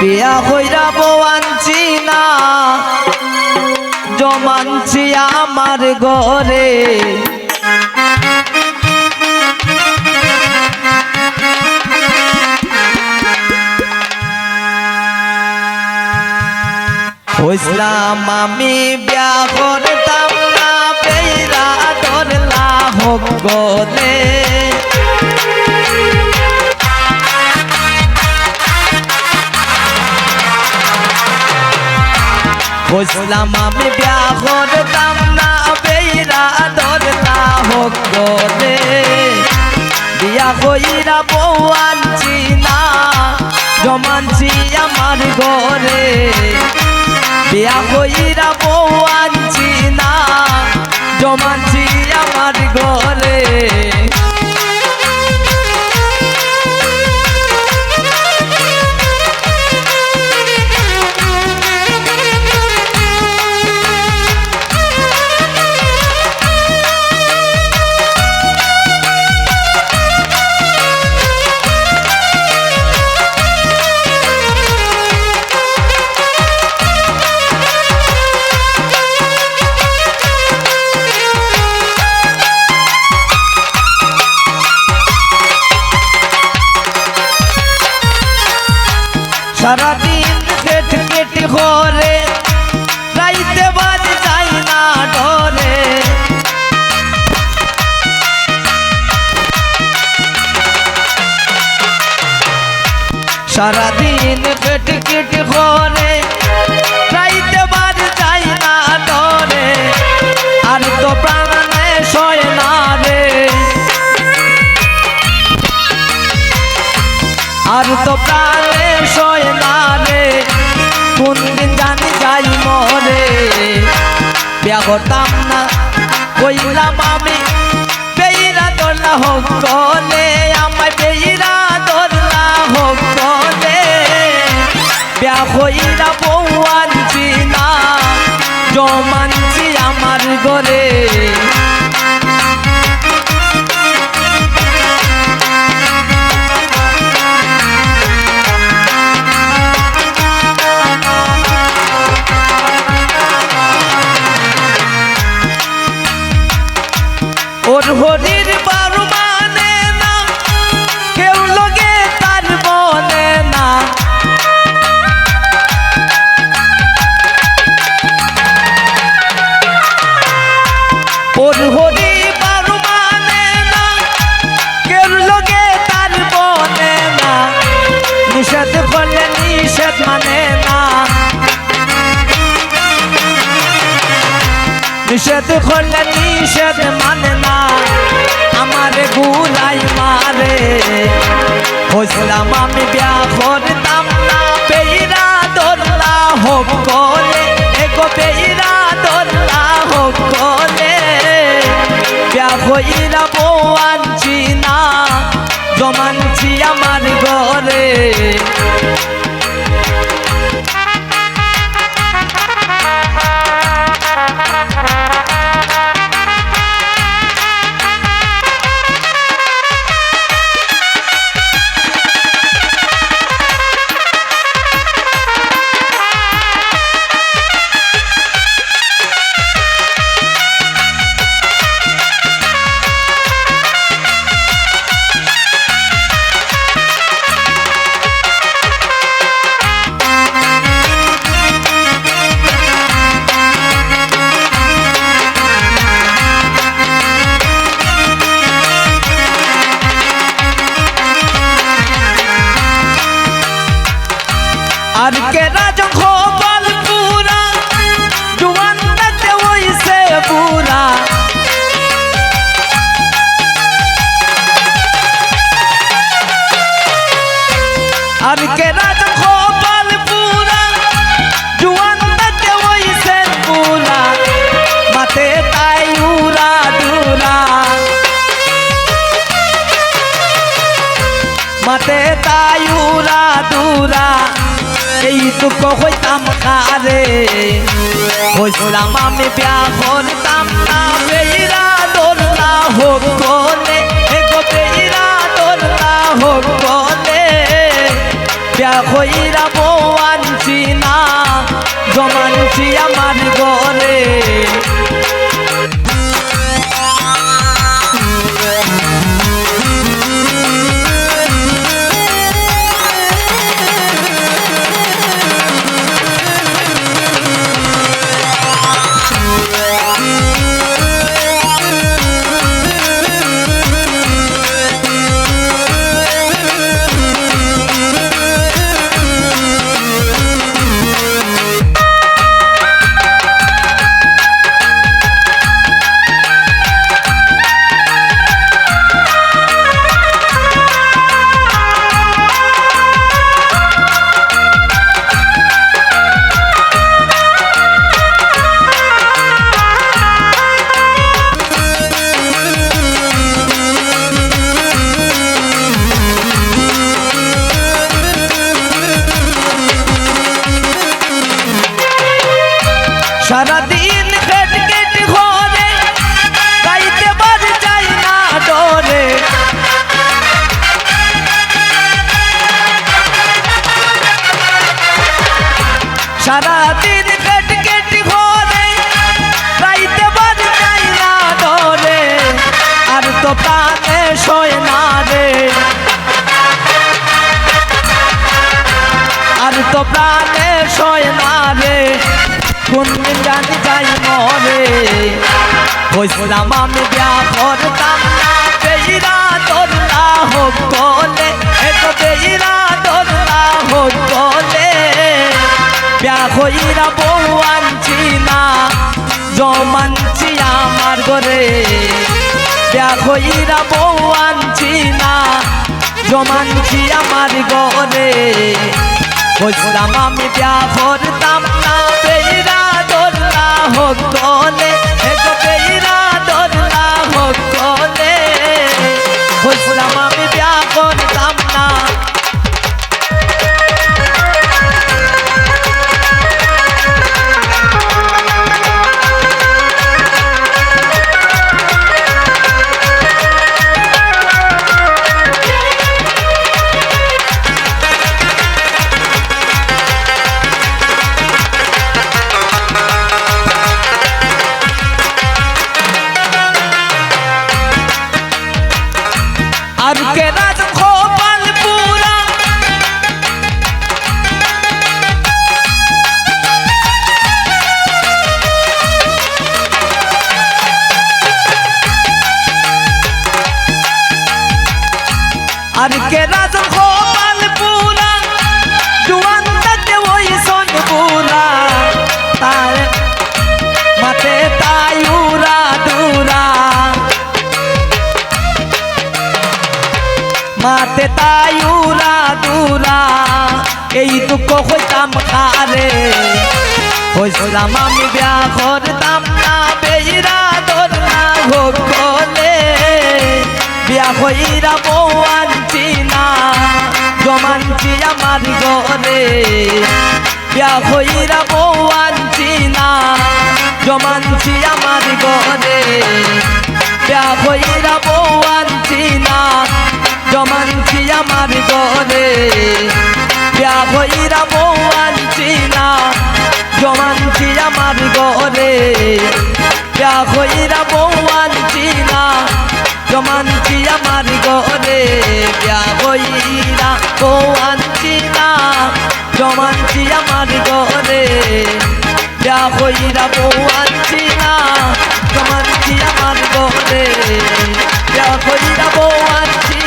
বিয়া হইরা বয়ানছি না। জমানছি আমার ঘরে। হইসলাম আমি বিয়া করতাম না, বেইরা ধরলা হোক গলে। বুঝলাম আমি বিয়া করতাম না, বেইরা ধরলা হোক গলে বিয়া কইরা বউ আনছি না, জমানছি আমার ঘরে। বিয়া কইরা বউ আনছি না, জমানছি সারাদিন কেট কেট ঘরে রাইতে বাজ যাই না ডরে। সারাদিন কেট কেট ঘরে করতাম না। কইলাম আমি, বেইরা দোলা হোক বলে, আমায় বেইরা দোলা হোক বলে। বিয়া হইরা বউ আনছি না, জমানছি আমার ঘরে। নিষেধ করলে নিষেধ মানে না। আমার গুলাই মারে। হইসলাম আমি বিয়া করতাম না পেইরা দোল্লা হোক গলে এগো পেইরা দোল্লা হোক গলে বিয়া কইরা বউ আনছি না, জমানছি আমার ঘরে। আর কেনা যখন পুরা জুয়ানটাতে হইছে পুরা আর কেনা দুঃখ হইতাম কারে। হইছিলাম আমি বিয়া করতাম না, বেইরা দোলা হোক বলে। এগো বেইরা দোল্লা হোক বলে। বিয়া হইরা বউ আনছি না, জমানছি আমার ঘরে। তো প্রাণে সয় না রে। কোন জানি যাই মরে। হইছিলাম আমি বিয়া করতাম না, বেইরা দোল্লা হোক গলে এক বেইরা দোল্লা হোক গলে বিয়া হইরা বউ আনছি না জমানছি আমার ঘরে। বিয়া হইরা বউ আনছি না জমানছি আমার ঘরে। বুঝলাম আমি বিয়া করতাম না। বেইরা হোক গলে মাতে তায়ুরা দুরা এই দুঃখ হইতাম কারে। হইছিলাম আমি বিয়া করতাম না বেইরা দরনা ভোগলে। বিয়া হইরা বউ আনছি না জমানছি আমার ঘরে। বিয়া হইরা বউ আনছি না জমানছি আমার ঘরে। বিয়া হইরা বউ আনছি না জমানছি আমার ঘরে বিয়া হইরা বউ আনছি না জমানছি আমার ঘরে বিয়া হইরা বউ আনছি না জমানছি আমার ঘরে বিয়া হইরা বউ আনছি না জমানছি আমার ঘরে বিয়া হইরা বউ আনছি না জমানছি আমার ঘরে বিয়া হইরা বউ আনছি